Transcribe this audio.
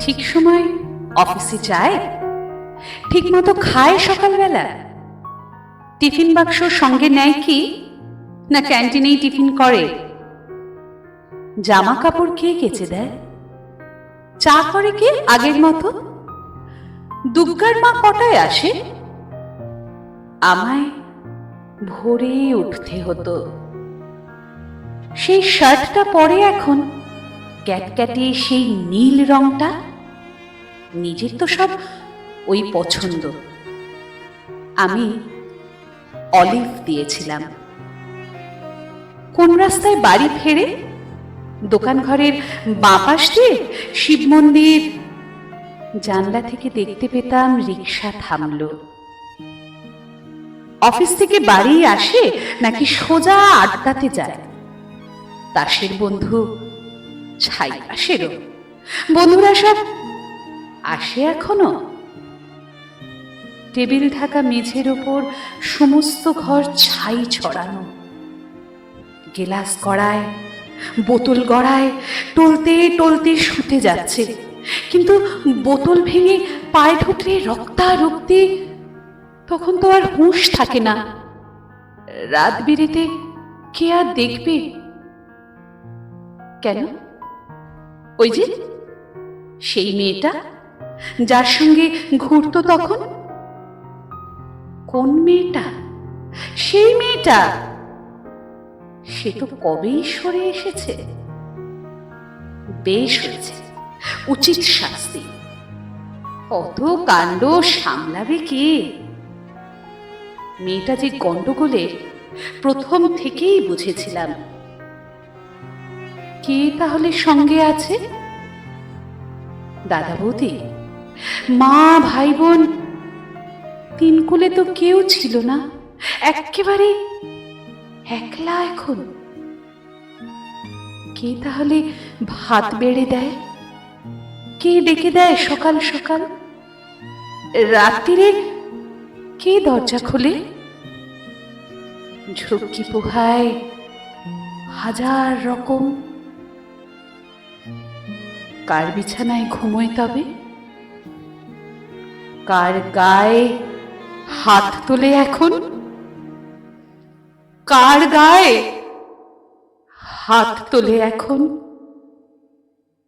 ঠিক সময় অফিসে যায় ঠিক মতো খায় সকালবেলা। টিফিন বাক্স সঙ্গে নেয় কি, না ক্যান্টিনেই টিফিন করে? জামা কাপড় কে কেচে দেয়? চা করে কে আগের মতো? দুগ্গার মা কটায় আসে? আমায় ভোরে উঠতে হতো। সেই শার্টটা পরে এখন ক্যাটক্যাটে সেই নীল রংটা। নিজের তো সব ওই পছন্দ। আমি অলিভ দিয়েছিলাম। কোন রাস্তায় বাড়ি ফেরে? দোকান ঘরের বাঁ পাশ দিয়ে শিব মন্দির? জানলা থেকে দেখতে পেতাম রিক্সা থামলো। অফিস থেকে বাড়ি আসে নাকি সোজা আড্ডাতে যায়? তাসের বন্ধু ছাই আসেরও বন্ধুরা সব আসে এখনও? টেবিল ঢাকা মেঝের ওপর সমস্ত ঘর ছাই ছড়ানো। গেলাস গড়ায়, বোতল গড়ায়, টলতে টলতে শুতে যাচ্ছে। কিন্তু বোতল ভেঙে পায়ে ঢুকলে রক্তারক্তি, তখন তো আর হুঁশ থাকে না। রাত বিরেতে কে আর দেখবে? কেন? ওই যে, সেই মেয়েটা? যার সঙ্গে ঘুরতো তখন? কোন মেয়েটা? সেই মেয়েটা? সে তো কবেই সরে এসেছে? বেশ হয়েছে, উচিত শাস্তি। অত কাণ্ড সামলাবে কে? মেয়েটা যে গন্ডগোলের প্রথম থেকেই বুঝেছিলাম। কে তাহলে সঙ্গে আছে? দাদা বৌদি মা ভাই বোন তিন কুলে তো কেউ ছিল না। একেবারে একলা এখন। কে তাহলে ভাত বেড়ে দেয়? কে ডেকে দেয় সকাল সকাল? রাত্রিরে কে দরজা খোলে? ঝুঁকি পোহায় হাজার রকম। কার বিছানায় ঘুমোয় তবে? কার গায়ে হাত তোলে এখন? কার গায়ে হাত তোলে এখন?